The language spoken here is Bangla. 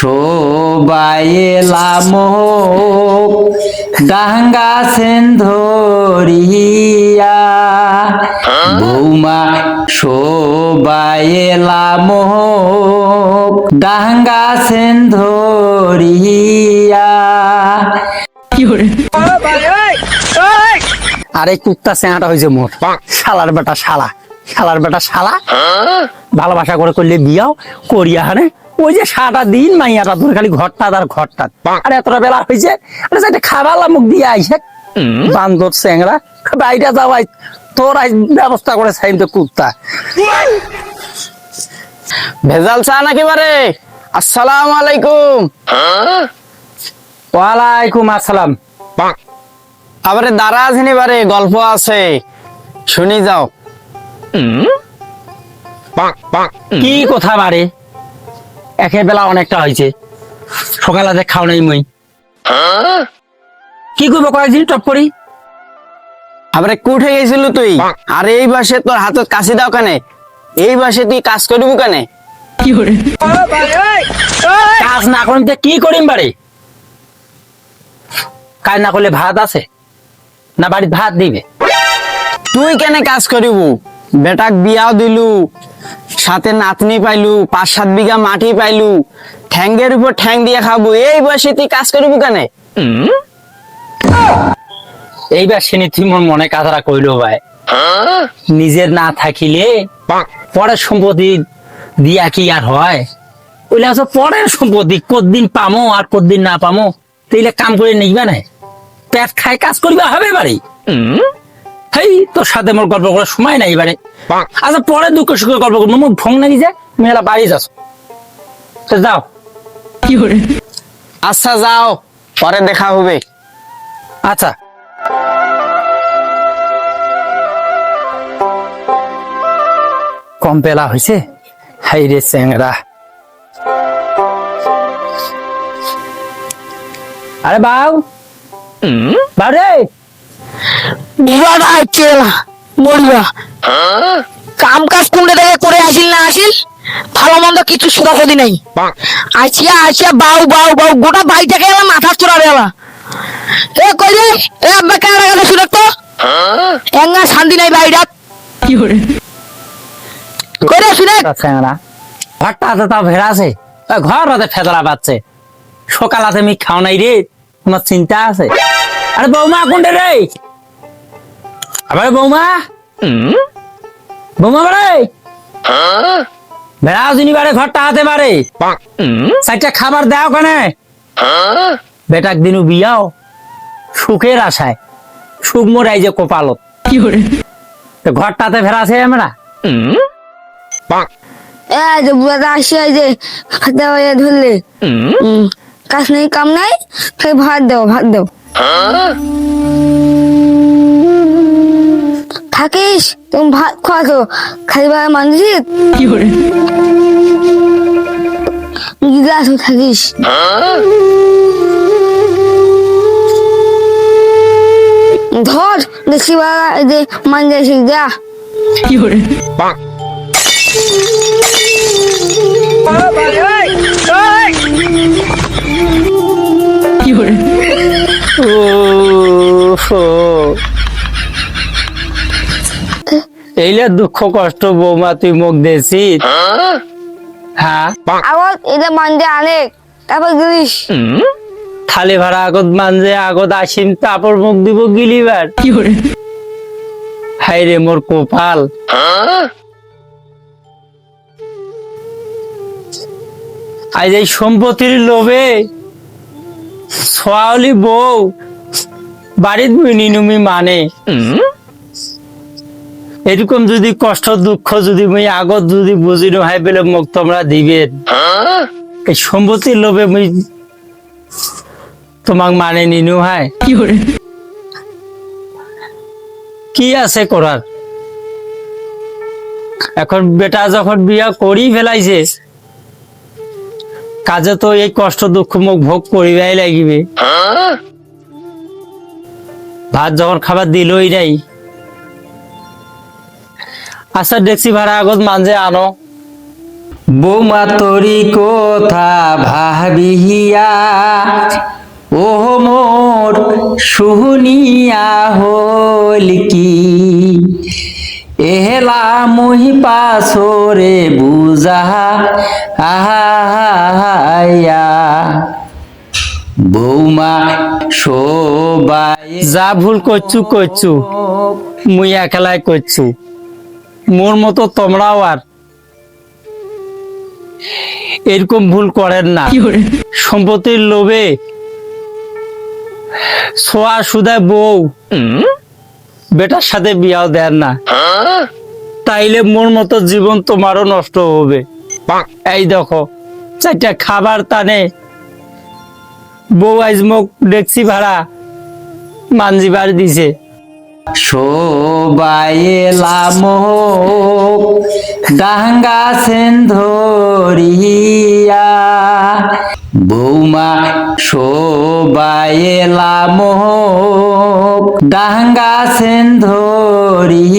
সবাই এলাম। ডাঙ্গা সেন্ধরিয়া বৌমা সবাই এলাম। ডাঙ্গা সেন্ধরিয়া আরে কুত্তা চেহারা হয়েছে মোর। শালার বেটা শালা। শালার বেটা শালা। ভালোবাসা করে করলে বিয়াও করিয়া হানে ওই যে সারাটা দিন মাইয়াটা তোর খালি ঘরটা আর ঘরটা। আর এতটা বেলা হয়েছে আরে যাইতে খাবার মুখ দিয়ে আইসে বান্দর চেংরা বাইরে যাওয়াই তোর ব্যবস্থা করে সাইন তো কুত্তা। ভেজাল চা নাকি বারে আসসালামু আলাইকুম। ওয়ালাইকুম আসসালাম। আবারে দাঁড়া আছেনি বারে গল্প আছে। শুনি যাও। কি কথা বারে একে বেলা অনেকটা হয়েছে। সকালে খাও নাই মই। কি করব কয়েকদিন টপ করি? আবারে কুঠে গেছিল তুই। আর এই বাসে তোর হাতত কাশি দাও কেনে? এই বাসে তুই কাজ করিব কেনে? কাজ না কি করিম বাড়ি? কাজ না করলে ভাত আছে? না বাড়িতে ভাত দিবে? তুই কেনে কাজ করিব? বেটাক বিয়াও দিলু। সাথে নাতনি পাইলু, পাঁচ সাত বিঘা মাটি পাইলু। ঠ্যাঙ্গের উপর ঠ্যাং দিয়ে খাব, এই বয়সে তুই কাজ করিব কেনে? এইবার শুনি তুই মোর মনে কাজরা কইল ভাই। নিজের না থাকিলে পরের সম্পত্তি দিয়া কি আর হয়? ওইলে আছে পরের সম্পত্তি, কতদিন পামো আর কতদিন না পামো? তাইলে কাম করে নিবা না? পেট খাই কাজ করিবা হবে বাড়ি। হেই তোর সাথে মোর গল্প করার সময় নাই এবারে আচ্ছা পরে দুঃখ সুখের গল্প করব। মোর ভং নাকি যায় মেলা বাড়ি যাস। তো যাও। আচ্ছা যাও। পরে দেখা হবে। আচ্ছা। কম পেলা হয়েছে হাই রে চেংরা আরে বাউ। বাউরে বুড়াটা হচ্ছে মরিবা কাম কাজ কোনটা থেকে করে আসিল না আসিল ভালো মন্দ কিছু সুরাফদি নাই। আসিয়া আসিয়া বাউ বাউ বাউ গোটা বাড়িটাকে এলাম মাথা এলা। এ কই রে এ আব্বা কারা কথা শুনে তো এঙ্গা শান্তি নাই বাড়িটা। কই রে শুনে? চেংরা ঘরটা আছে তাও ভেড়া আছে। ঘর রাতে ফেদরা পাচ্ছে সকাল আছে আমি খাও নাই রে। তোমার চিন্তা আছে? আরে বৌমা কোনটা রে? আবার বৌমা? বৌমা বারে ভেড়া যিনি বারে ঘরটা হাতে পারে চারটা খাবার দাও কেনে? বেটাক দিনু বিয়াও। সুখের আশায়। সুখ মরাই যে কপালত। তো ঘরটাতে ভেড়া আছে আমরা এ যে বুড়াটা আসিয়া এই যে হয়ে ধরলে। কাজ নেই কাম নাই ভাত দাও ভাত দাও। থাকিস তুমি ভাত খাওয়াছো। খাইবার মানুষ গিলাসও থাকিস? ধর দেখি বাবা এই যে মাঞ্জা শিখা এইলে দুঃখ কষ্ট বৌমা তুই মুখ দেছি হ্যাঁ? আবার এটা অনেক তারপর গিলিস থালি ভাড়া আগত মানজে আগত আসিম তারপর মুখ দিব গিলিবার। হাই রে মোর কপাল। আজ এই সম্পত্তির লোভে সোয়ালি বউ বাড়িত মিনিনুমি মানে। এরকম যদি কষ্ট দুঃখ যদি মুই আগত যদি বুঝি নহাই পেলে মোক তোমরা দিবেন। এই সম্পত্তির লোভে মুই তোমাক মানে নিনু হাই। কি আছে করার এখন বেটা যখন বিয়া করি ফেলাইছে কাজে তো এই কষ্ট দুঃখ মুখ ভোগ করিবাই লাগিবে। ভাত যখন খাবার দিলই নাই। আচ্ছা ডেক্সি ভাড়া আগত মানজে আনো। বৌমা তরি কথা ভাবিয়া ও মোর শুনিয়া হল কি? এহেলা মুহি পাছরে বুঝা আহাইয়া বৌমা সবাই যা ভুল করছু করছু। মুই একলাই করছু। মোর মতো তোমরাও আর এরকম ভুল করেন না। সম্পত্তির লোভে সোয়া সুদায় বউ বেটার সাথে বিয়াও দেন না। তাইলে মোর মতো জীবন তোমারও নষ্ট হবে। এই দেখো চারটা খাবার টানে। বউ আজ মোক ডেকসি ভাড়া মানজিবার দিছে। সবাই এলাম ডাঙ্গা সেন্ধরিয়া বৌমা সবাই এলাম ডাঙ্গা সেন্ধরিয়া